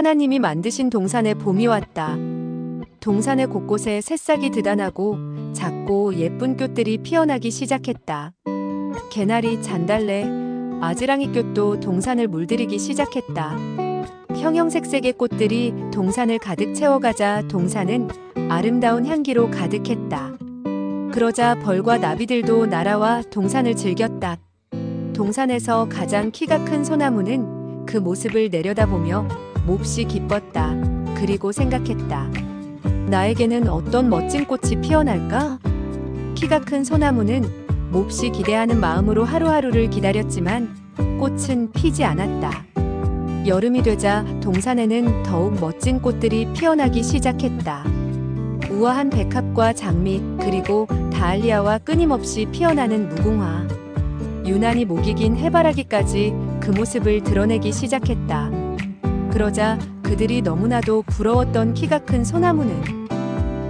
하나님이 만드신 동산에 봄이 왔다. 동산의 곳곳에 새싹이 드다나고 작고 예쁜 꽃들이 피어나기 시작했다. 개나리, 잔달래, 아지랑이 꽃도 동산을 물들이기 시작했다. 형형색색의 꽃들이 동산을 가득 채워가자 동산은 아름다운 향기로 가득했다. 그러자 벌과 나비들도 날아와 동산을 즐겼다. 동산에서 가장 키가 큰 소나무는 그 모습을 내려다보며 몹시 기뻤다. 그리고 생각했다. 나에게는 어떤 멋진 꽃이 피어날까? 키가 큰 소나무는 몹시 기대하는 마음으로 하루하루를 기다렸지만 꽃은 피지 않았다. 여름이 되자 동산에는 더욱 멋진 꽃들이 피어나기 시작했다. 우아한 백합과 장미 그리고 다알리아와 끊임없이 피어나는 무궁화. 유난히 목이 긴 해바라기까지 그 모습을 드러내기 시작했다. 그러자 그들이 너무나도 부러웠던 키가 큰 소나무는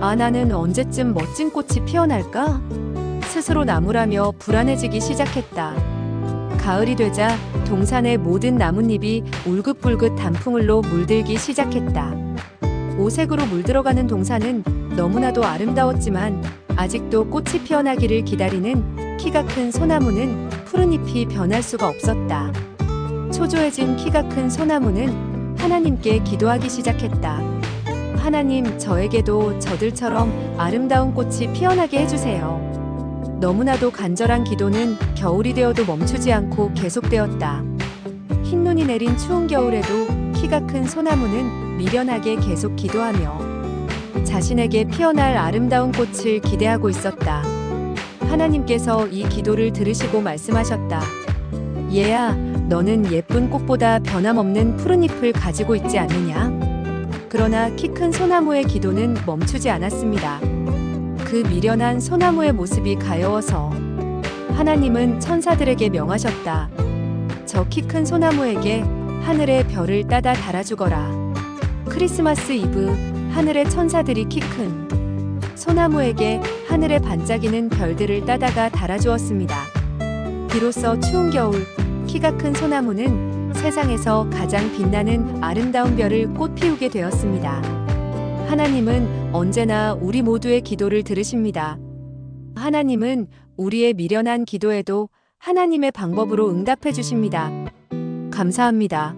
아 나는 언제쯤 멋진 꽃이 피어날까? 스스로 나무라며 불안해지기 시작했다. 가을이 되자 동산의 모든 나뭇잎이 울긋불긋 단풍을로 물들기 시작했다. 오색으로 물들어가는 동산은 너무나도 아름다웠지만 아직도 꽃이 피어나기를 기다리는 키가 큰 소나무는 푸른 잎이 변할 수가 없었다. 초조해진 키가 큰 소나무는 하나님께 기도하기 시작했다. 하나님, 저에게도 저들처럼 아름다운 꽃이 피어나게 해주세요. 너무나도 간절한 기도는 겨울이 되어도 멈추지 않고 계속되었다. 흰눈이 내린 추운 겨울에도 키가 큰 소나무는 미련하게 계속 기도하며 자신에게 피어날 아름다운 꽃을 기대하고 있었다. 하나님께서 이 기도를 들으시고 말씀하셨다. 얘야, 너는 예쁜 꽃보다 변함없는 푸른 잎을 가지고 있지 않느냐? 그러나 키 큰 소나무의 기도는 멈추지 않았습니다. 그 미련한 소나무의 모습이 가여워서 하나님은 천사들에게 명하셨다. 저 키 큰 소나무에게 하늘의 별을 따다 달아주거라. 크리스마스 이브 하늘의 천사들이 키 큰 소나무에게 하늘에 반짝이는 별들을 따다가 달아주었습니다. 비로소 추운 겨울 키가 큰 소나무는 세상에서 가장 빛나는 아름다운 별을 꽃 피우게 되었습니다. 하나님은 언제나 우리 모두의 기도를 들으십니다. 하나님은 우리의 미련한 기도에도 하나님의 방법으로 응답해 주십니다. 감사합니다.